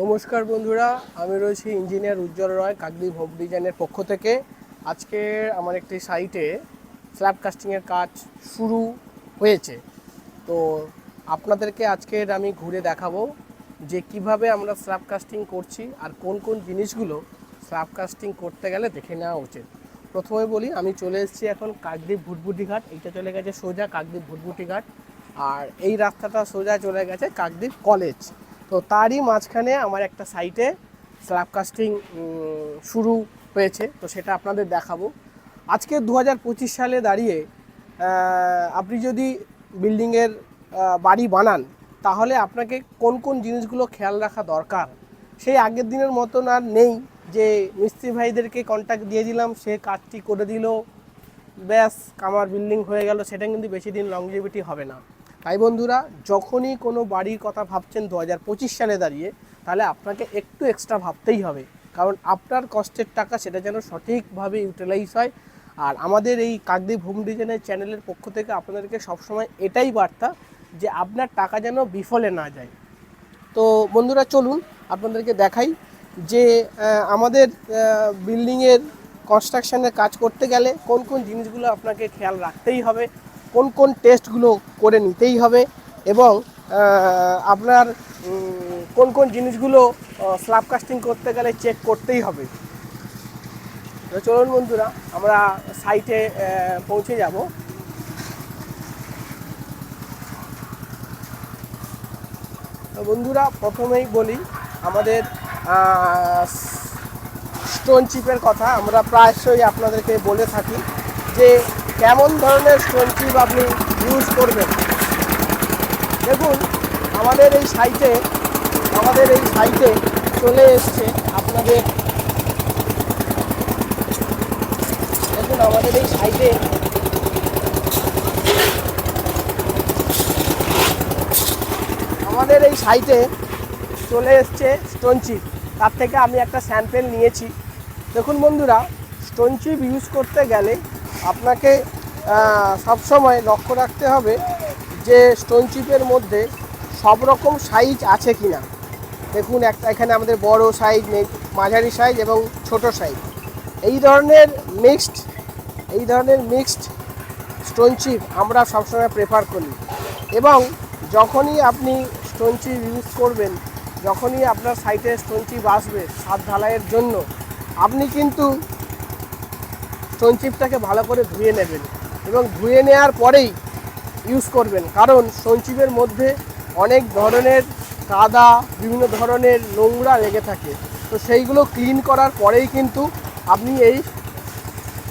নমস্কার বন্ধুরা, আমি রয়েছি ইঞ্জিনিয়ার উজ্জ্বল রয়, কাকদ্বীপ হোম ডিজাইনের পক্ষ থেকে। আজকে আমার একটি সাইটে স্ল্যাব কাস্টিংয়ের কাজ শুরু হয়েছে। তো আপনাদেরকে আজকের আমি ঘুরে দেখাবো যে কীভাবে আমরা স্ল্যাব কাস্টিং করছি আর কোন কোন জিনিসগুলো স্ল্যাব কাস্টিং করতে গেলে দেখে নেওয়া উচিত। প্রথমে বলি, আমি চলে এসেছি এখন কাকদ্বীপ ভুটভুটি ঘাট। এইটা চলে গেছে সোজা কাকদ্বীপ ভুটভুটি ঘাট। আর এই রাস্তাটা সোজা চলে গেছে কাকদ্বীপ কলেজ তো তারই মাঝখানে আমার একটা সাইটে স্ল্যাব কাস্টিং শুরু হয়েছে। তো সেটা আপনাদের দেখাবো। আজকে দু হাজার পঁচিশ সালে দাঁড়িয়ে আপনি যদি বিল্ডিংয়ের বাড়ি বানান, তাহলে আপনাকে কোন কোন জিনিসগুলো খেয়াল রাখা দরকার? সেই আগের দিনের মতন আর নেই যে মিস্ত্রি ভাইদেরকে কন্ট্যাক্ট দিয়ে দিলাম, সে কাজটি করে দিল, ব্যাস আমার বিল্ডিং হয়ে গেল। সেটা কিন্তু বেশি দিন লংজিভিটি হবে না। তাই বন্ধুরা, যখনই কোনো বাড়ির কথা ভাবছেন দু হাজার পঁচিশ সালে দাঁড়িয়ে, তাহলে আপনাকে একটু এক্সট্রা ভাবতেই হবে। কারণ আপনার কষ্টের টাকা সেটা যেন সঠিকভাবে ইউটিলাইজ হয়। আর আমাদের এই কাকদ্বীপ হোম ডিজাইনের চ্যানেলের পক্ষ থেকে আপনাদেরকে সবসময় এটাই বার্তা যে আপনার টাকা যেন বিফলে না যায়। তো বন্ধুরা, চলুন আপনাদেরকে দেখাই যে আমাদের বিল্ডিংয়ের কনস্ট্রাকশনের কাজ করতে গেলে কোন কোন জিনিসগুলো আপনাকে খেয়াল রাখতেই হবে। কোন কোন টেস্টগুলো করে নিতেই হবে এবং আপনার কোন কোন জিনিসগুলো স্ল্যাব কাস্টিং করতে গেলে চেক করতেই হবে। চলুন বন্ধুরা, আমরা সাইটে পৌঁছে যাব। বন্ধুরা, প্রথমেই বলি, আমাদের স্টোন চিপের কথা আমরা প্রায়শই আপনাদেরকে বলে থাকি যে কেমন ধরনের স্টোন চিপ আপনি ইউজ করবেন? দেখুন, আমাদের এই সাইটে আমাদের এই সাইটে চলে এসছে আপনাদের। দেখুন, আমাদের এই সাইটে আমাদের এই সাইটে চলে এসছে স্টোন চিপ তার থেকে আমি একটা স্যাম্পেল নিয়েছি। দেখুন বন্ধুরা স্টোন চিপ ইউজ করতে গেলে আপনাকে সবসময় লক্ষ্য রাখতে হবে যে স্টোন চিপের মধ্যে সব রকম সাইজ আছে কি না দেখুন, একটা এখানে আমাদের বড় সাইজ মাঝারি সাইজ এবং ছোট সাইজ এই ধরনের মিক্সড এই ধরনের মিক্সড স্টোন চিপ আমরা সবসময় প্রেফার করি। এবং যখনই আপনি স্টোন চিপ ইউজ করবেন, যখনই আপনার সাইটে স্টোন চিপ আসবে ছাদ ঢালাইয়ের জন্য, আপনি কিন্তু স্টোন চিপটাকে ভালো করে ধুয়ে নেবেন। এবং ধুয়ে নেওয়ার পরেই ইউজ করবেন। কারণ সঞ্চিপের মধ্যে অনেক ধরনের কাদা, বিভিন্ন ধরনের নোংরা লেগে থাকে। তো সেইগুলো ক্লিন করার পরেই কিন্তু আপনি এই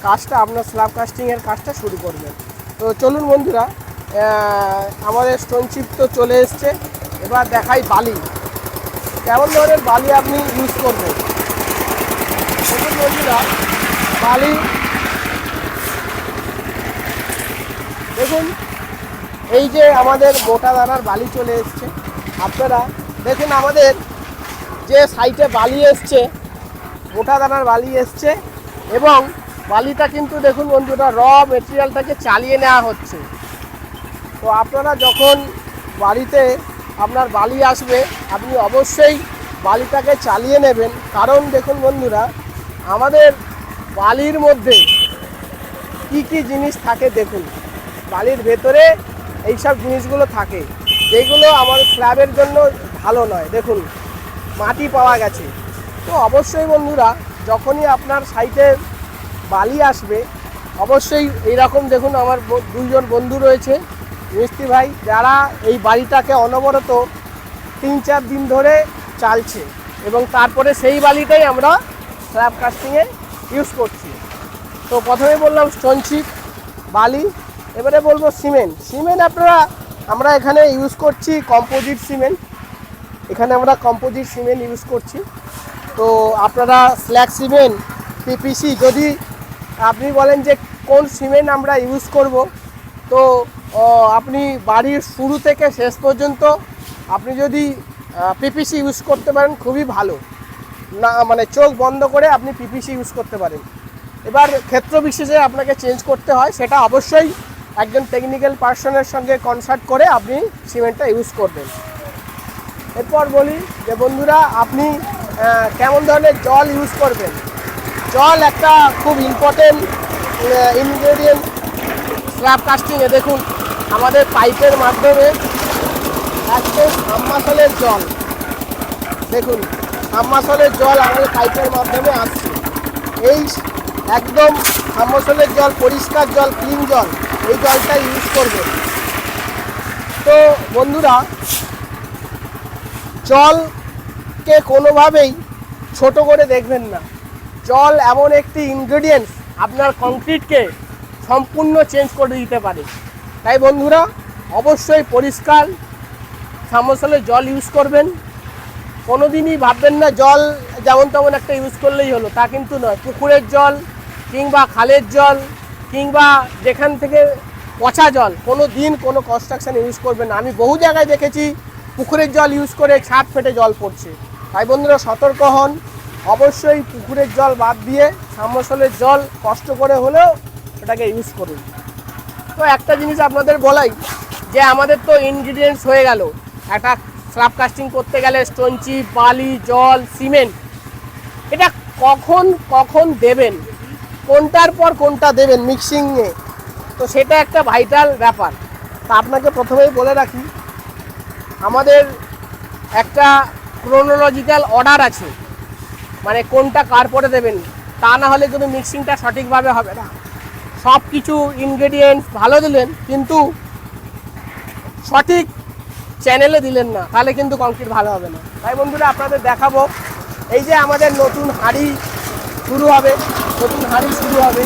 কাজটা, আপনার স্ল্যাব কাস্টিংয়ের কাজটা শুরু করবেন। তো চলুন বন্ধুরা আমাদের স্টোন চিপ তো চলে এসছে। এবার দেখাই বালি। কেমন ধরনের বালি আপনি ইউজ করবেন? দেখুন বন্ধুরা, বালি দেখুন, এই যে আমাদের মোটা দানার বালি চলে এসছে। আপনারা দেখুন আমাদের যে সাইটে বালি এসছে, মোটা দানার বালি এসছে এবং বালিটা কিন্তু দেখুন বন্ধুরা র মেটেরিয়ালটাকে চালিয়ে নেওয়া হচ্ছে। তো আপনারা যখন বাড়িতে আপনার বালি আসবে, আপনি অবশ্যই বালিটাকে চালিয়ে নেবেন। কারণ দেখুন বন্ধুরা, আমাদের বালির মধ্যে কি কি জিনিস থাকে দেখুন। বালির ভেতরে এইসব জিনিসগুলো থাকে। যেগুলো আমার স্ল্যাবের জন্য ভালো নয়। দেখুন, মাটি পাওয়া গেছে। তো অবশ্যই বন্ধুরা, যখনই আপনার সাইটে বালি আসবে, অবশ্যই এইরকম দেখুন, আমার দুইজন বন্ধু রয়েছে, মিস্ত্রি ভাই, যারা এই বাড়িটাকে অনবরত তিন চার দিন ধরে চালছে এবং তারপরে সেই বালিটাই আমরা স্ল্যাব কাস্টিংয়ে ইউজ করছি। তো প্রথমে বললাম স্টোন চিপ বালি এবারে বলব সিমেন্ট। সিমেন্ট আপনারা, আমরা এখানে ইউজ করছি কম্পোজিট সিমেন্ট। এখানে আমরা কম্পোজিট সিমেন্ট ইউজ করছি। তো আপনারা স্ল্যাক সিমেন্ট পিপিসি যদি আপনি বলেন যে কোন সিমেন্ট আমরা ইউজ করব, তো আপনি বাড়ির শুরু থেকে শেষ পর্যন্ত আপনি যদি পিপিসি ইউজ করতে পারেন, খুবই ভালো। না মানে চোখ বন্ধ করে আপনি পিপিসি ইউজ করতে পারেন। এবার ক্ষেত্র বিশেষে আপনাকে চেঞ্জ করতে হয়, সেটা অবশ্যই একজন টেকনিক্যাল পার্সনের সঙ্গে কনসার্ট করে আপনি সিমেন্টটা ইউজ করবেন। এরপর বলি যে বন্ধুরা, আপনি কেমন ধরনের জল ইউজ করবেন? জল একটা খুব ইম্পর্টেন্ট ইনগ্রেডিয়েন্ট স্ল্যাব কাস্টিংয়ে দেখুন, আমাদের পাইপের মাধ্যমে একদম সাবমার্সলের জল, দেখুন সাবমার্সলের জল আমাদের পাইপের মাধ্যমে আসছে। এই একদম সাবমার্সলের জল, পরিষ্কার জল ক্লিন জল এই জলটা ইউজ করবেন তো বন্ধুরা, জলকে কোনোভাবেই ছোট করে দেখবেন না। জল এমন একটি ইনগ্রেডিয়েন্টস আপনার কংক্রিটকে সম্পূর্ণ চেঞ্জ করে দিতে পারে। তাই বন্ধুরা, অবশ্যই পরিষ্কার সামসলের জল ইউজ করবেন। কোনো দিনই ভাববেন না জল যেমন তেমন একটা ইউজ করলেই হলো, তা কিন্তু নয়। পুকুরের জল কিংবা খালের জল কিংবা যেখান থেকে পচা জল, কোনো দিন কোনো কনস্ট্রাকশান ইউজ করবে না। আমি বহু জায়গায় দেখেছি পুকুরের জল ইউজ করে ছাদ ফেটে জল পড়ছে। তাই বন্ধুরা, সতর্ক হন। অবশ্যই পুকুরের জল বাদ দিয়ে সামসলের জল কষ্ট করে হলেও ওটাকে ইউজ করুন। তো একটা জিনিস আপনাদের বলাই, যে আমাদের তো ইনগ্রিডিয়েন্টস হয়ে গেল। একটা স্ল্যাব কাস্টিং করতে গেলে স্টোনচি বালি, জল সিমেন্ট এটা কখন কখন দেবেন? কোনটার পর কোনটা দেবেন মিক্সিংয়ে তো সেটা একটা ভাইটাল ব্যাপার। তা আপনাকে প্রথমেই বলে রাখি, আমাদের একটা ক্রোনোলজিক্যাল অর্ডার আছে। মানে কোনটা কার পরে দেবেন, তা না হলে কিন্তু মিক্সিংটা সঠিকভাবে হবে না। সব কিছু ইনগ্রেডিয়েন্টস ভালো দিলেন, কিন্তু সঠিক চ্যানেলে দিলেন না, তাহলে কিন্তু কংক্রিট ভালো হবে না। তাই বন্ধুরা, আপনাদের দেখাবো, এই যে আমাদের নতুন হাঁড়ি শুরু হবে, নতুন হাঁড়ি শুরু হবে।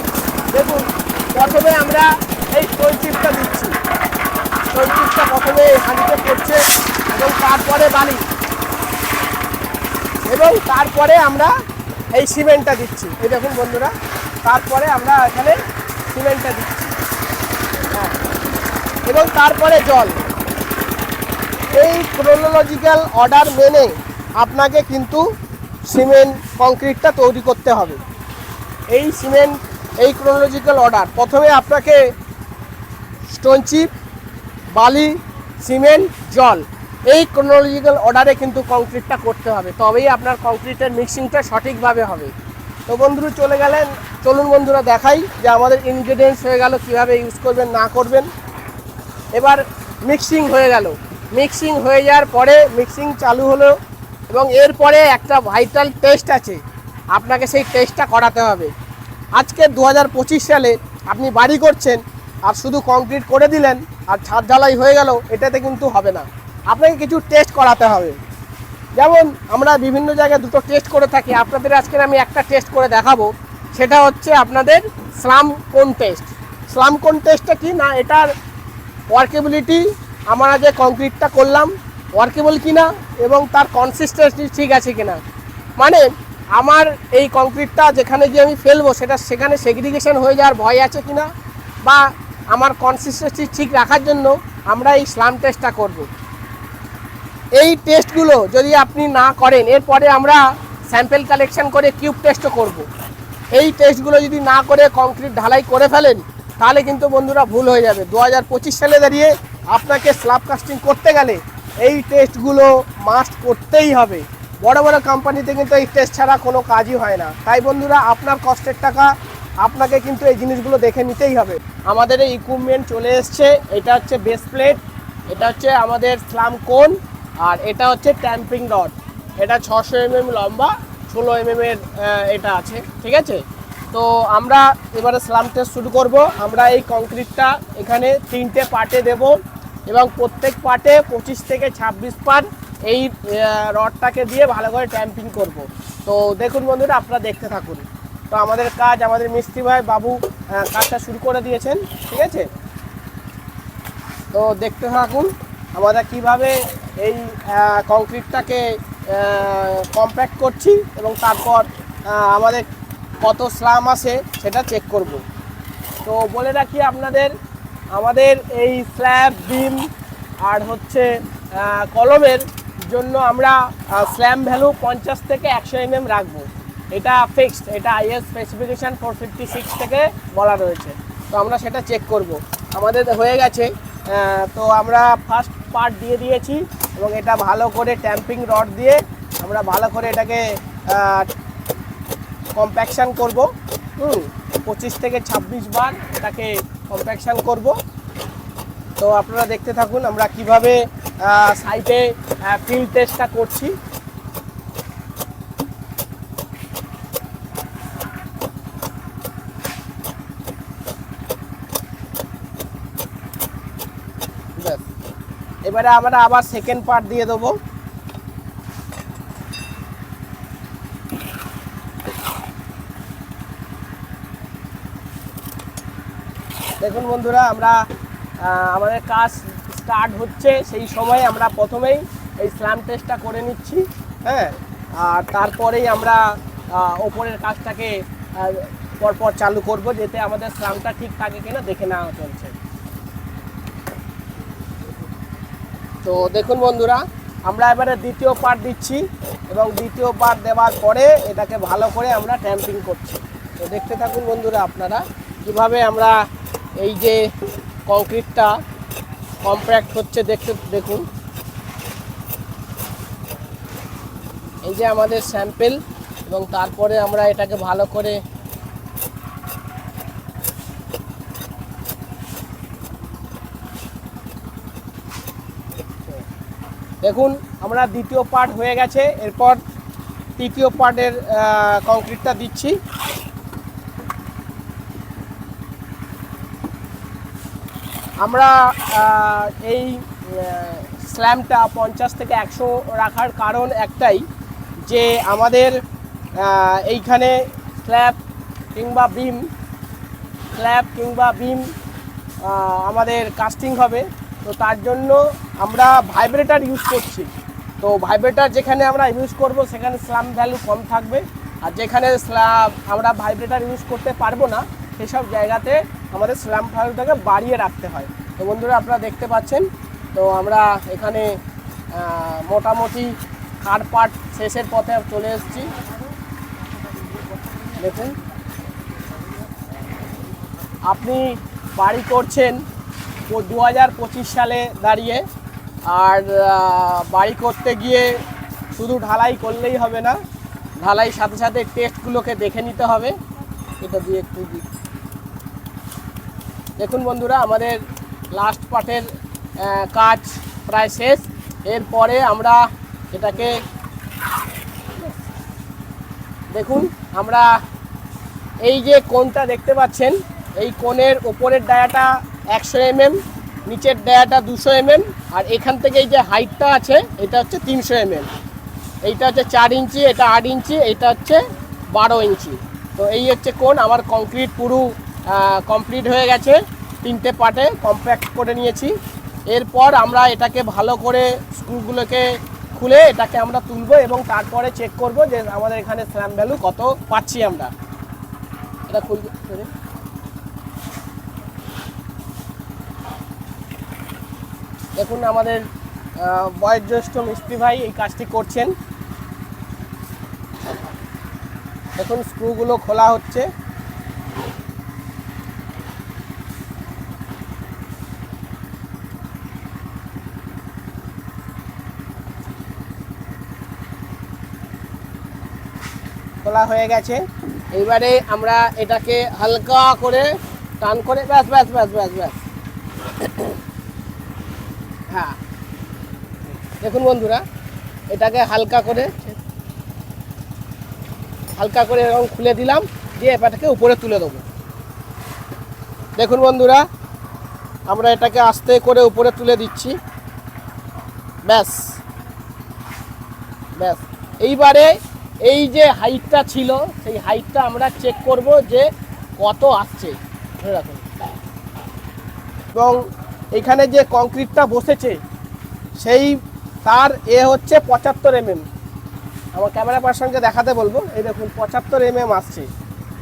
দেখুন, প্রথমে আমরা এই চিপটা দিচ্ছি। চিপটা প্রথমে এই হাঁড়িতে পড়ছে এবং তারপরে বালি। এবং তারপরে আমরা এই সিমেন্টটা দিচ্ছি। এই দেখুন বন্ধুরা, তারপরে আমরা এখানে সিমেন্টটা দিচ্ছি। হ্যাঁ। এবং তারপরে জল। এই ক্রোনোলজিক্যাল অর্ডার মেনে আপনাকে কিন্তু সিমেন্ট, কংক্রিটটা তৈরি করতে হবে। এই সিমেন্ট, এই ক্রোনোলজিক্যাল অর্ডার প্রথমে আপনাকে স্টোন চিপ বালি, সিমেন্ট, জল, এই ক্রোনোলজিক্যাল অর্ডারে কিন্তু কংক্রিটটা করতে হবে। তবেই আপনার কংক্রিটের মিক্সিংটা সঠিকভাবে হবে। তো বন্ধুরা, চলে গেলেন। চলুন বন্ধুরা, দেখাই যে আমাদের ইনগ্রেডিয়েন্টস হয়ে গেল, কীভাবে ইউজ করবেন, না করবেন। এবার মিক্সিং হয়ে গেল। মিক্সিং হয়ে যাওয়ার পরে মিক্সিং চালু হলো। এবং এরপরে একটা ভাইটাল টেস্ট আছে। আপনাকে সেই টেস্টটা করাতে হবে। আজকে দু হাজার পঁচিশ সালে আপনি বাড়ি করছেন, আর শুধু কংক্রিট করে দিলেন, আর ছাদ ঢালাই হয়ে গেল, এটাতে কিন্তু হবে না। আপনাকে কিছু টেস্ট করাতে হবে। যেমন, আমরা বিভিন্ন জায়গায় দুটো টেস্ট করে থাকি। আপনাদের আজকে আমি একটা টেস্ট করে দেখাবো। সেটা হচ্ছে আপনাদের স্লাম কোন টেস্ট স্লাম কোন টেস্টটা কি? না, এটার ওয়ার্কেবিলিটি আমরা যে কংক্রিটটা করলাম ওয়ার্কেবল কিনা এবং তার কনসিস্টেন্সি ঠিক আছে কিনা মানে আমার এই কংক্রিটটা যেখানে গিয়ে আমি ফেলব, সেটা সেখানে সেগ্রিগেশন হয়ে যাওয়ার ভয় আছে কিনা বা আমার কনসিস্টেন্সি ঠিক রাখার জন্য আমরা এই স্লাম টেস্টটা করব। এই টেস্টগুলো যদি আপনি না করেন, এরপরে আমরা স্যাম্পেল কালেকশন করে কিউব টেস্টও করব। এই টেস্টগুলো যদি না করে কংক্রিট ঢালাই করে ফেলেন, তাহলে কিন্তু বন্ধুরা ভুল হয়ে যাবে দু হাজার পঁচিশ সালে দাঁড়িয়ে আপনাকে স্ল্যাব কাস্টিং করতে গেলে এই টেস্টগুলো মাস্ট করতেই হবে। বড় বড় কোম্পানিতে কিন্তু এই টেস্ট ছাড়া কোনো কাজই হয় না। তাই বন্ধুরা, আপনার কষ্টের টাকা, আপনাকে কিন্তু এই জিনিসগুলো দেখে নিতেই হবে। আমাদের এই ইকুইপমেন্ট চলে এসছে। এটা হচ্ছে বেস প্লেট এটা হচ্ছে আমাদের স্লাম কোন আর এটা হচ্ছে ট্যাম্পিং রড এটা ছশো এমএম লম্বা, ষোলো এমএম এর এটা আছে। ঠিক আছে? তো আমরা এবারে স্লাম টেস্ট শুরু করব। আমরা এই কংক্রিটটা এখানে তিনটে পার্টে দেব। এবং প্রত্যেক পার্টে পঁচিশ থেকে ছাব্বিশ পার্ট এই রডটাকে দিয়ে ভালো করে ট্যাম্পিং করব। তো দেখুন বন্ধুরা, আপনারা দেখতে থাকুন। তো আমাদের কাজ, আমাদের মিস্ত্রি ভাই বাবু কাজটা শুরু করে দিয়েছেন, ঠিক আছে? তো দেখতে থাকুন, আমরা কীভাবে এই কংক্রিটটাকে কম্প্যাক্ট করছি এবং তারপর আমাদের কত স্লাম আসে সেটা চেক করব। তো বলে রাখি আপনাদের আমাদের এই স্ল্যাব, বিম আর হচ্ছে কলমের জন্য আমরা স্ল্যাম ভ্যালু পঞ্চাশ থেকে একশো এমএম রাখব। এটা ফিক্সড এটা IS specification four fifty six থেকে বলা রয়েছে। তো আমরা সেটা চেক করব। আমাদের হয়ে গেছে তো আমরা ফার্স্ট পার্ট দিয়ে দিয়েছি এবং এটা ভালো করে ট্যাম্পিং রড দিয়ে আমরা ভালো করে এটাকে কম্প্যাকশান করব। হুম, পঁচিশ থেকে ছাব্বিশ বার এটাকে কম্প্যাকশান করব। তো আপনারা দেখতে থাকুন, আমরা কীভাবে সাইটে ফিল্ড টেস্টটা করছি। এবারে আমরা আবার সেকেন্ড পার্ট দিয়ে দেবো। দেখুন বন্ধুরা, আমরা আমাদের কাজ স্টার্ট হচ্ছে। সেই সময় আমরা প্রথমেই এই স্ল্যাম টেস্টটা করে নিচ্ছি হ্যাঁ? আর তারপরেই আমরা ওপরের কাজটাকে পরপর চালু করব যেতে আমাদের স্ল্যামটা ঠিক থাকে কিনা দেখে নেওয়া চলছে। তো দেখুন বন্ধুরা, আমরা এবারে দ্বিতীয় পার্ট দিচ্ছি এবং দ্বিতীয় পার্ট দেওয়ার পরে এটাকে ভালো করে আমরা ট্যাম্পিং করছি। তো দেখতে থাকুন বন্ধুরা আপনারা, কীভাবে আমরা এই যে কংক্রিটটা কম্প্যাক্ট হচ্ছে দেখতে, দেখুন। এই যে আমাদের স্যাম্পেল এবং তারপরে আমরা এটাকে ভালো করে দেখুন, আমরা দ্বিতীয় পার্ট হয়ে গেছে, এরপর তৃতীয় পার্টের কংক্রিটটা দিচ্ছি। আমরা এই স্ল্যামটা পঞ্চাশ থেকে একশো রাখার কারণ একটাই যে আমাদের এইখানে স্ল্যাব কিংবা বিম, স্ল্যাব কিংবা বিম আমাদের কাস্টিং হবে। তো তার জন্য আমরা ভাইব্রেটার ইউজ করছি। তো ভাইব্রেটার যেখানে আমরা ইউজ করব, সেখানে স্ল্যাম ভ্যালু কম থাকবে। আর যেখানে স্ল্যাব আমরা ভাইব্রেটার ইউজ করতে পারব না, সেসব জায়গাতে আমাদের স্ল্যাম ভ্যালুটাকে বাড়িয়ে রাখতে হয়। তো বন্ধুরা আপনারা দেখতে পাচ্ছেন, তো আমরা এখানে মোটামুটি কার পার্ট শেষের পথে চলে এসেছি। দেখুন। আপনি বাড়ি করছেন দু হাজার পঁচিশ সালে দাঁড়িয়ে, আর বাড়ি করতে গিয়ে শুধু ঢালাই করলেই হবে না, ঢালাই সাথে সাথে টেস্টগুলোকে দেখে নিতে হবে। এটা দিয়ে একটু। দেখুন বন্ধুরা, আমাদের লাস্ট পার্টের কাজ প্রায় শেষ। এরপরে আমরা এটাকে দেখুন, আমরা এই যে কোনটা দেখতে পাচ্ছেন, এই কোণের ওপরের ডায়াটা একশো এমএম নিচের ডায়াটা দুশো এমএম আর এখান থেকে এই যে হাইটটা আছে, এটা হচ্ছে তিনশো এমএম এইটা হচ্ছে চার ইঞ্চি, এটা আট ইঞ্চি, এটা হচ্ছে বারো ইঞ্চি। তো এই হচ্ছে কোণ, আমার কংক্রিট পুরো কমপ্লিট হয়ে গেছে। তিনটে পার্টে কম্প্যাক্ট করে নিয়েছি। এরপর আমরা এটাকে ভালো করে স্ক্রুগুলোকে খুলে এটাকে আমরা তুলবো এবং তারপরে চেক করব যে আমাদের এখানে স্ল্যাম ভ্যালু কত পাচ্ছি আমরা। এটা খুলে। দেখুন আমাদের বয়োজ্যেষ্ঠ মিস্ত্রি ভাই এই কাজটি করছেন। দেখুন স্ক্রুগুলো খোলা হচ্ছে। খোলা হয়ে গেছে। এইবারে আমরা এটাকে হালকা করে টান করে, ব্যাস ব্যাস ব্যাস ব্যাস ব্যাস। হ্যাঁ। দেখুন বন্ধুরা, এটাকে হালকা করে হালকা করে এরকম খুলে দিলাম, দিয়ে এটাকে উপরে তুলে দেবো। দেখুন বন্ধুরা, আমরা এটাকে আস্তে করে উপরে তুলে দিচ্ছি। ব্যাস। ব্যাস। এইবারে এই যে হাইটটা ছিল, সেই হাইটটা আমরা চেক করব যে কত আসছে। ধরে রাখুন। এবং এখানে যে কংক্রিটটা বসেছে, সেই তার এ হচ্ছে পঁচাত্তর এমএম আমার ক্যামেরা পার্সনকে দেখাতে বলব। এই দেখুন, পঁচাত্তর এমএম আসছে।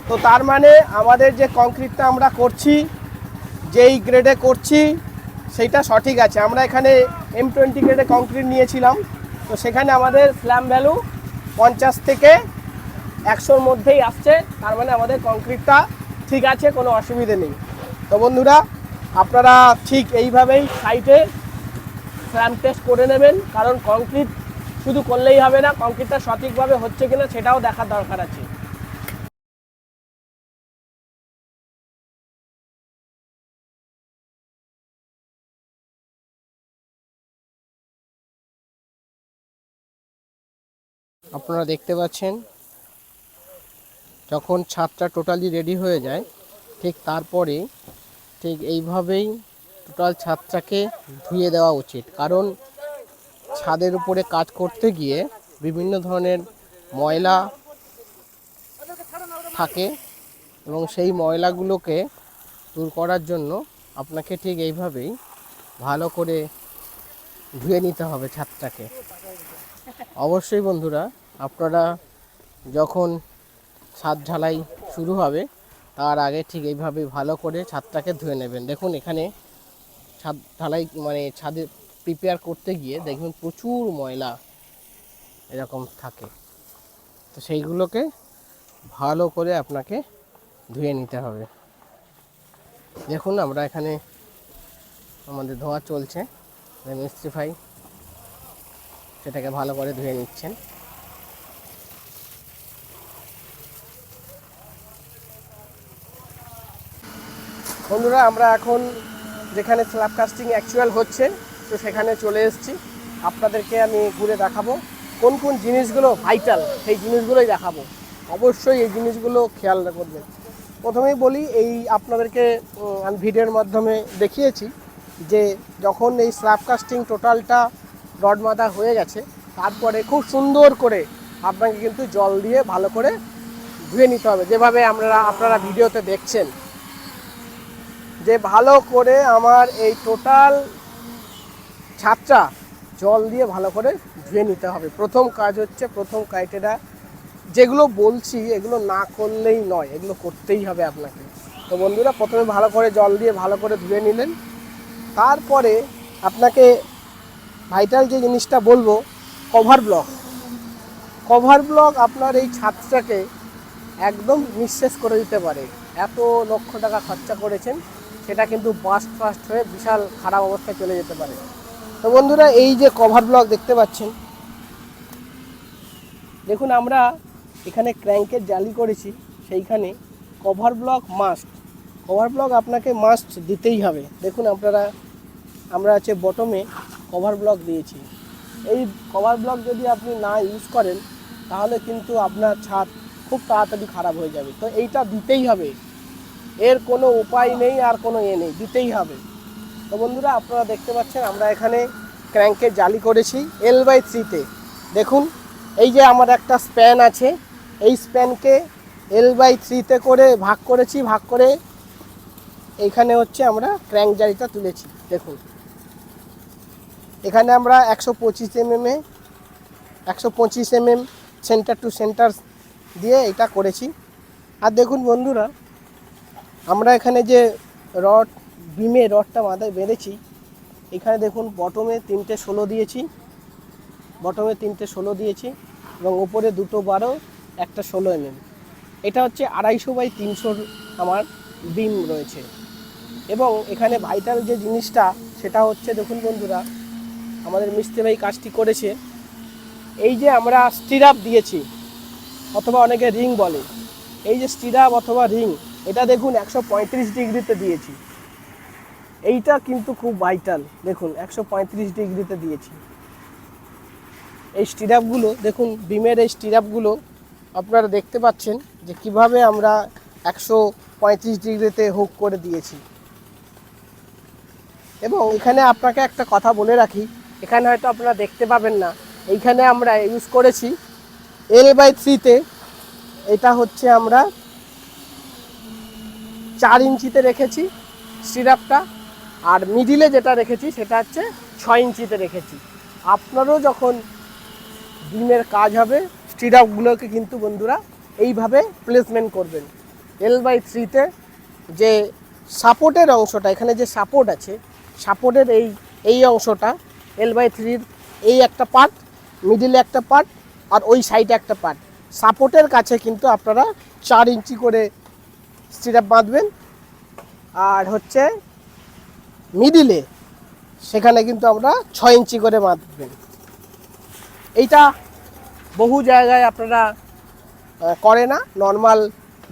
তো তার মানে আমাদের যে কংক্রিটটা আমরা করছি, যেই গ্রেডে করছি, সেইটা সঠিক আছে। আমরা এখানে এম টোয়েন্টি গ্রেডে কংক্রিট নিয়েছিলাম। তো সেখানে আমাদের স্ল্যাম ভ্যালু পঞ্চাশ থেকে একশোর মধ্যেই আসছে, তার মানে আমাদের কংক্রিটটা ঠিক আছে, কোনো অসুবিধে নেই। তো বন্ধুরা, আপনারা ঠিক এইভাবেই সাইটে স্ল্যাম টেস্ট করে নেবেন, কারণ কংক্রিট শুধু করলেই হবে না কংক্রিটটা সঠিকভাবে হচ্ছে কিনা সেটাও দেখার দরকার আছে। আপনারা দেখতে পাচ্ছেন, যখন ছাদটা টোটালি রেডি হয়ে যায়, ঠিক তারপরে ঠিক এইভাবেই টোটাল ছাদটাকে ধুয়ে দেওয়া উচিত। কারণ ছাদের উপরে কাজ করতে গিয়ে বিভিন্ন ধরনের ময়লা থাকে এবং সেই ময়লাগুলোকে দূর করার জন্য আপনাকে ঠিক এইভাবেই ভালো করে ধুয়ে নিতে হবে ছাদটাকে। অবশ্যই বন্ধুরা আপনারা যখন ছাদ ঢালাই শুরু হবে, তার আগে ঠিক এইভাবে ভালো করে ছাদটাকে ধুয়ে নেবেন। দেখুন এখানে ছাদ ঢালাই মানে ছাদে প্রিপেয়ার করতে গিয়ে দেখবেন প্রচুর ময়লা এরকম থাকে। তো সেইগুলোকে ভালো করে আপনাকে ধুয়ে নিতে হবে। দেখুন আমরা এখানে আমাদের ধোয়া চলছে। মিস্ত্রি ভাই সেটাকে ভালো করে ধুয়ে নিচ্ছেন। বন্ধুরা, আমরা এখন যেখানে স্ল্যাব কাস্টিং অ্যাকচুয়াল হচ্ছে, তো সেখানে চলে এসেছি। আপনাদেরকে আমি ঘুরে দেখাবো কোন কোন জিনিসগুলো ভাইটাল সেই জিনিসগুলোই দেখাবো। অবশ্যই এই জিনিসগুলো খেয়াল করবেন প্রথমেই বলি, এই আপনাদেরকে আমি ভিডিওর মাধ্যমে দেখিয়েছি যে যখন এই স্ল্যাব কাস্টিং টোটালটা রড মাথা হয়ে গেছে, তারপরে খুব সুন্দর করে আপনাকে কিন্তু জল দিয়ে ভালো করে ধুয়ে নিতে হবে। যেভাবে আমরা, আপনারা ভিডিওতে দেখছেন যে ভালো করে আমার এই টোটাল ছাদটা জল দিয়ে ভালো করে ধুয়ে নিতে হবে। প্রথম কাজ হচ্ছে, প্রথম ক্রাইটেরিয়া যেগুলো বলছি, এগুলো না করলেই নয়, এগুলো করতেই হবে আপনাকে। তো বন্ধুরা, প্রথমে ভালো করে জল দিয়ে ভালো করে ধুয়ে নিলেন। তারপরে আপনাকে ভাইটাল যে জিনিসটা বলব কভার ব্লক কভার ব্লক আপনার এই ছাদটাকে একদম নিঃশেষ করে দিতে পারে। এত লক্ষ টাকা খরচা করেছেন। সেটা কিন্তু বাস্ট ফাস্ট হয়ে বিশাল খারাপ অবস্থায় চলে যেতে পারে। তো বন্ধুরা, এই যে কভার ব্লক দেখতে পাচ্ছেন, দেখুন আমরা এখানে ক্র্যাঙ্কের জালি করেছি, সেইখানে cover block must cover block আপনাকে মাস্ট দিতেই হবে। দেখুন আপনারা, আমরা আছে বটমে কভার ব্লক দিয়েছি। এই কভার ব্লক যদি আপনি না ইউজ করেন, তাহলে কিন্তু আপনার ছাদ খুব তাড়াতাড়ি খারাপ হয়ে যাবে। তো এইটা দিতেই হবে। এর কোনো উপায় নেই আর কোনো এ নেই, দিতেই হবে। তো বন্ধুরা, আপনারা দেখতে পাচ্ছেন, আমরা এখানে ক্র্যাঙ্কের জালি করেছি এল বাই থ্রিতে দেখুন, এই যে আমার একটা স্প্যান আছে, এই স্প্যানকে এল বাই থ্রিতে করে ভাগ করেছি, ভাগ করে এইখানে হচ্ছে আমরা ক্র্যাঙ্ক জালিটা তুলেছি, দেখুন। এখানে আমরা একশো পঁচিশ এমএমে একশো পঁচিশ এমএম সেন্টার টু সেন্টার দিয়ে এটা করেছি। আর দেখুন বন্ধুরা আমরা এখানে যে রড বিমে রডটা মাথায় বেঁধেছি, এখানে দেখুন বটমে তিনটে ষোলো দিয়েছি বটমে তিনটে ষোলো দিয়েছি এবং ওপরে দুটো বারো, একটা ষোলো এমএম এটা হচ্ছে আড়াইশো বাই তিনশোর আমার বিম রয়েছে। এবং এখানে ভাইটাল যে জিনিসটা, সেটা হচ্ছে দেখুন বন্ধুরা, আমাদের মিস্ত্রি ভাই কাজটি করেছে। এই যে আমরা স্টিরাপ দিয়েছি, অথবা অনেকে রিং বলে, এই যে স্টিরাপ অথবা রিং এটা দেখুন, একশো পঁয়ত্রিশ ডিগ্রিতে দিয়েছি। এইটা কিন্তু খুব ভাইটাল দেখুন, একশো পঁয়ত্রিশ ডিগ্রিতে দিয়েছি। এই স্টিরাপগুলো দেখুন বিমের এই স্টিরাপগুলো আপনারা দেখতে পাচ্ছেন যে কীভাবে আমরা একশো পঁয়ত্রিশ ডিগ্রিতে হুক করে দিয়েছি। এবং এখানে আপনাকে একটা কথা বলে রাখি, এখানে হয়তো আপনারা দেখতে পাবেন না, এইখানে আমরা ইউজ করেছি এল বাই থ্রিতে এটা হচ্ছে আমরা চার ইঞ্চিতে রেখেছি সিরাপটা, আর মিডিলে যেটা রেখেছি সেটা হচ্ছে ছয় ইঞ্চিতে রেখেছি। আপনারও যখন ডিমের কাজ হবে স্টিরাপগুলোকে কিন্তু বন্ধুরা এইভাবে প্লেসমেন্ট করবেন। এল বাই থ্রিতে যে সাপোর্টের অংশটা, এখানে যে সাপোর্ট আছে সাপোর্টের এই এই অংশটা এল বাই থ্রির এই একটা পার্ট মিডিলে একটা পার্ট আর ওই সাইডে একটা পার্ট সাপোর্টের কাছে কিন্তু আপনারা চার ইঞ্চি করে স্টিরাপ বাঁধবেন। আর হচ্ছে মিডিলে সেখানে কিন্তু আমরা ছয় ইঞ্চি করে বাঁধবেন। এইটা বহু জায়গায় আপনারা করে না, নর্মাল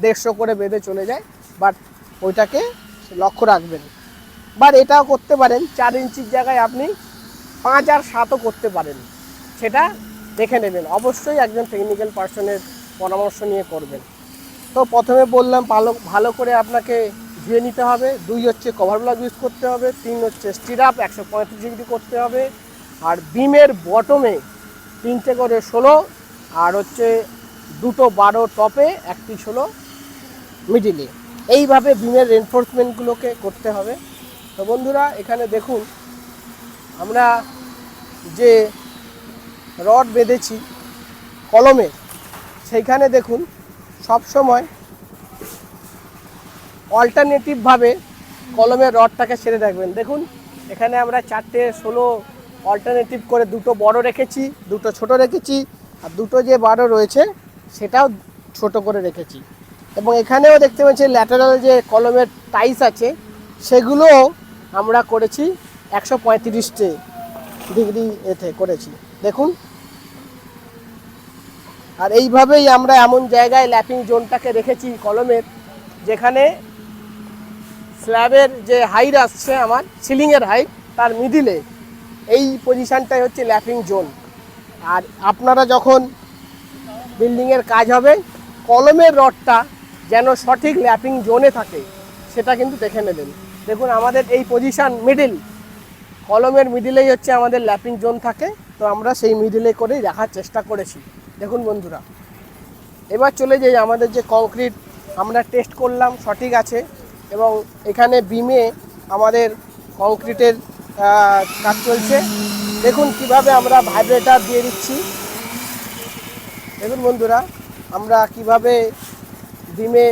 দেড়শো করে বেঁধে চলে যায়, বাট ওইটাকে লক্ষ্য রাখবেন। বাট এটাও করতে পারেন, চার ইঞ্চির জায়গায় আপনি পাঁচ আর সাতও করতে পারেন। সেটা দেখে নেবেন। অবশ্যই একজন টেকনিক্যাল পার্সনের পরামর্শ নিয়ে করবেন। তো প্রথমে বললাম ভালো ভালো করে আপনাকে ধুয়ে নিতে হবে। দুই হচ্ছে কভার ব্লক ইউজ করতে হবে, তিন হচ্ছে স্টিরাপ একশো পঁয়ত্রিশ ডিগ্রি করতে হবে। আর বিমের বটমে তিনটে করে ষোলো, আর হচ্ছে দুটো বারো টপে একটি ষোলো মিডিলে এইভাবে বিমের এনফোর্সমেন্টগুলোকে করতে হবে। তো বন্ধুরা, এখানে দেখুন, আমরা যে রড বেঁধেছি কলমে, সেইখানে দেখুন সব সময় অল্টারনেটিভভাবে কলমের রডটাকে ছেড়ে রাখবেন দেখুন, এখানে আমরা চারটে ষোলো অল্টারনেটিভ করে দুটো বড় রেখেছি, দুটো ছোট রেখেছি, আর দুটো যে বারো রয়েছে, সেটাও ছোট করে রেখেছি। এবং এখানেও দেখতে পাচ্ছি ল্যাটারাল যে কলমের টাইস আছে, সেগুলোও আমরা করেছি একশো পঁয়ত্রিশটে ডিগ্রি এতে করেছি। দেখুন আর এইভাবেই আমরা এমন জায়গায় ল্যাপিং জোনটাকে রেখেছি কলমের, যেখানে স্ল্যাবের যে হাইট আসছে আমার, সিলিংয়ের হাইট তার মিডিলে এই পজিশানটাই হচ্ছে ল্যাপিং জোন। আর আপনারা যখন বিল্ডিংয়ের কাজ হবে, কলমের রডটা যেন সঠিক ল্যাপিং জোনে থাকে, সেটা কিন্তু দেখে নেবেন। দেখুন, আমাদের এই পজিশান মিডিল, কলমের মিডিলেই হচ্ছে আমাদের ল্যাপিং জোন থাকে, তো আমরা সেই মিডিলে করেই রাখার চেষ্টা করেছি। দেখুন বন্ধুরা, এবার চলে যাই আমাদের যে কংক্রিট আমরা টেস্ট করলাম, সঠিক আছে, এবং এখানে বিমে আমাদের কংক্রিটের কাজ চলছে। দেখুন কীভাবে আমরা ভাইব্রেটার দিয়ে দিচ্ছি। দেখুন বন্ধুরা, আমরা কীভাবে বিমে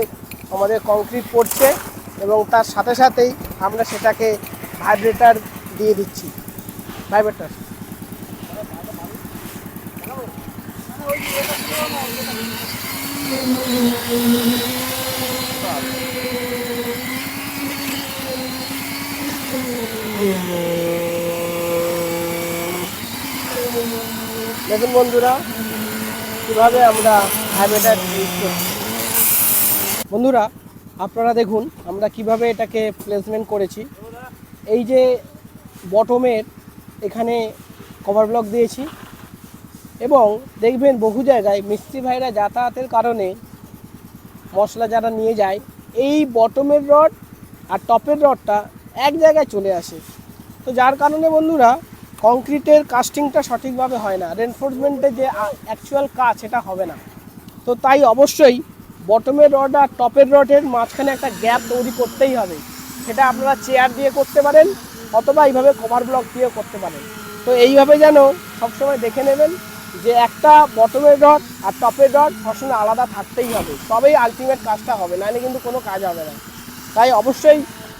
আমাদের কংক্রিট পড়ছে, এবং তার সাথে সাথেই আমরা সেটাকে ভাইব্রেটার দিয়ে দিচ্ছি। ভাইব্রেটার দেখুন বন্ধুরা, কীভাবে আমরা ভাইব্রেটার ইউজ বন্ধুরা, আপনারা দেখুন, আমরা কীভাবে এটাকে প্লেসমেন্ট করেছি। এই যে বটমের এখানে কভার ব্লক দিয়েছি। এবং দেখবেন বহু জায়গায় মিস্ত্রি ভাইরা যাতায়াতের কারণে মশলা যারা নিয়ে যায়, এই বটমের রড আর টপের রডটা এক জায়গায় চলে আসে। তো যার কারণে বন্ধুরা কংক্রিটের কাস্টিংটা সঠিকভাবে হয় না রেনফোর্সমেন্টের যে অ্যাকচুয়াল কাজ, সেটা হবে না। তো তাই অবশ্যই বটমের রড আর টপের রডের মাঝখানে একটা গ্যাপ তৈরি করতেই হবে। সেটা আপনারা চেয়ার দিয়ে করতে পারেন, অথবা এইভাবে কভার ব্লক দিয়েও করতে পারেন। তো এইভাবে যেন সবসময় দেখে নেবেন যে একটা বটমের রড আর টপের রড সবসময় আলাদা থাকতেই হবে। তবেই আলটিমেট কাজটা হবে, নাহলে কিন্তু কোনো কাজ হবে না। তাই অবশ্যই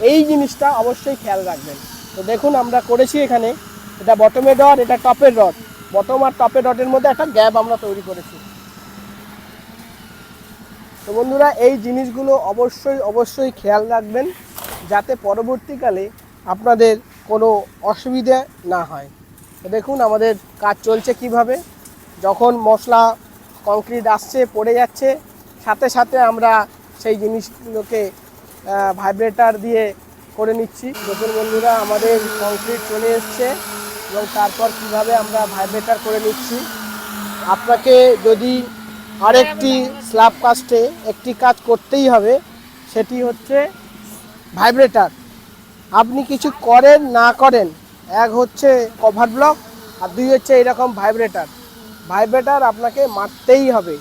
এই জিনিসটা অবশ্যই খেয়াল রাখবেন। তো দেখুন, আমরা করেছি এখানে। এটা বটমের রড এটা টপের রড বটম আর টপের রডের মধ্যে একটা গ্যাপ আমরা তৈরি করেছি। তো বন্ধুরা, এই জিনিসগুলো অবশ্যই অবশ্যই খেয়াল রাখবেন যাতে পরবর্তীকালে আপনাদের কোনো অসুবিধা না হয়। দেখুন, আমাদের কাজ চলছে কীভাবে। যখন মশলা কংক্রিট আসছে, পড়ে যাচ্ছে, সাথে সাথে আমরা সেই জিনিসগুলোকে ভাইব্রেটার দিয়ে করে নিচ্ছি। দেখুন বন্ধুরা, আমাদের কংক্রিট চলে এসছে এবং তারপর কীভাবে আমরা ভাইব্রেটার করে নিচ্ছি। আপনাকে যদি আরেকটি স্ল্যাব কাস্টে একটি কাজ করতেই হবে, সেটি হচ্ছে ভাইব্রেটার আপনি কিছু করেন, না করেন, এক হচ্ছে কভার ব্লক আর দুই হচ্ছে এরকম ভাইব্রেটার ভাইব্রেটার আপনাকে মারতেই হবে।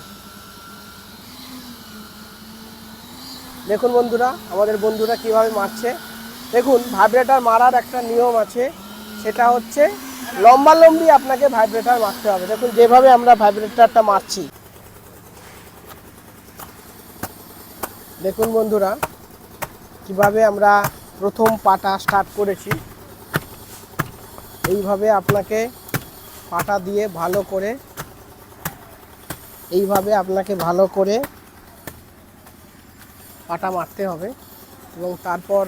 দেখুন বন্ধুরা, আমাদের বন্ধুরা কীভাবে মারছে। দেখুন ভাইব্রেটার মারার একটা নিয়ম আছে, সেটা হচ্ছে লম্বা লম্বি আপনাকে ভাইব্রেটার মারতে হবে। দেখুন, যেভাবে আমরা ভাইব্রেটারটা মারছি। দেখুন বন্ধুরা, কীভাবে আমরা প্রথম পাটা স্টার্ট করেছি। এইভাবে আপনাকে পাটা দিয়ে ভালো করে এইভাবে আপনাকে ভালো করে পাটা মারতে হবে এবং তারপর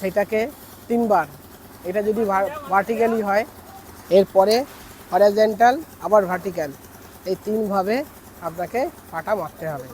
সেটাকে তিনবার। এটা যদি ভার্টিক্যালি হয়, এরপরে হরাইজেন্টাল আবার ভার্টিক্যাল এই তিনভাবে আপনাকে পাটা মারতে হবে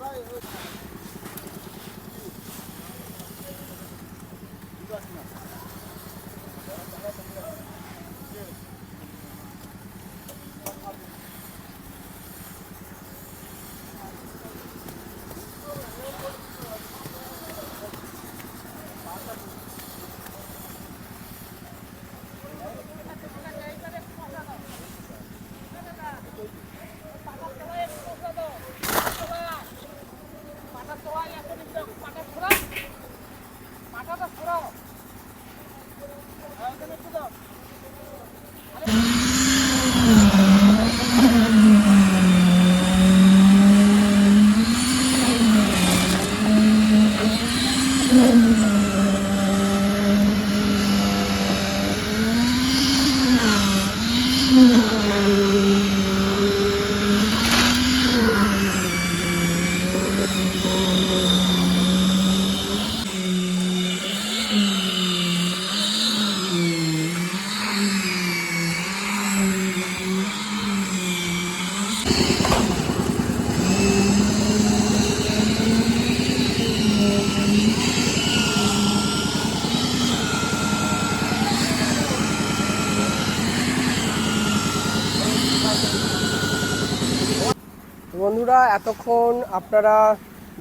তো বন্ধুরা এতক্ষণ আপনারা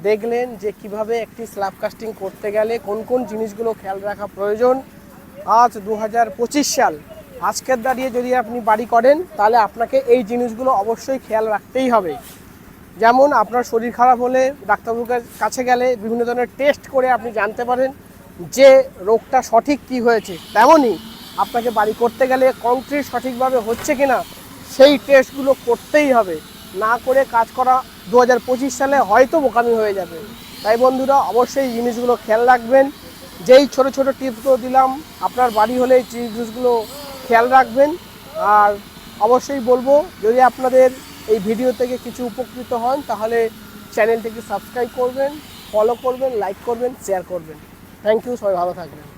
দেখলেন যে কীভাবে একটি স্ল্যাব কাস্টিং করতে গেলে কোন কোন জিনিসগুলো খেয়াল রাখা প্রয়োজন। আজ দু হাজার পঁচিশ সাল, আজকের দাঁড়িয়ে যদি আপনি বাড়ি করেন, তাহলে আপনাকে এই জিনিসগুলো অবশ্যই খেয়াল রাখতেই হবে। যেমন আপনার শরীর খারাপ হলে ডাক্তারবাবুর কাছে গেলে বিভিন্ন ধরনের টেস্ট করে আপনি জানতে পারেন যে রোগটা সঠিক কি হয়েছে। তেমনই আপনাকে বাড়ি করতে গেলে কংক্রিট সঠিকভাবে হচ্ছে কিনা, সেই টেস্টগুলো করতেই হবে। না করে কাজ করা দু হাজার পঁচিশ সালে হয়তো বোকামি হয়ে যাবে। তাই বন্ধুরা, অবশ্যই জিনিসগুলো খেয়াল রাখবেন। যেই ছোট ছোট টিপসগুলো দিলাম, আপনার বাড়ি হলে এই জিনিসগুলো খেয়াল রাখবেন। আর অবশ্যই বলব, যদি আপনাদের এই ভিডিও থেকে কিছু উপকৃত হন, তাহলে চ্যানেলটিকে সাবস্ক্রাইব করবেন ফলো করবেন লাইক করবেন শেয়ার করবেন। থ্যাংক ইউ সবাই ভালো থাকবেন।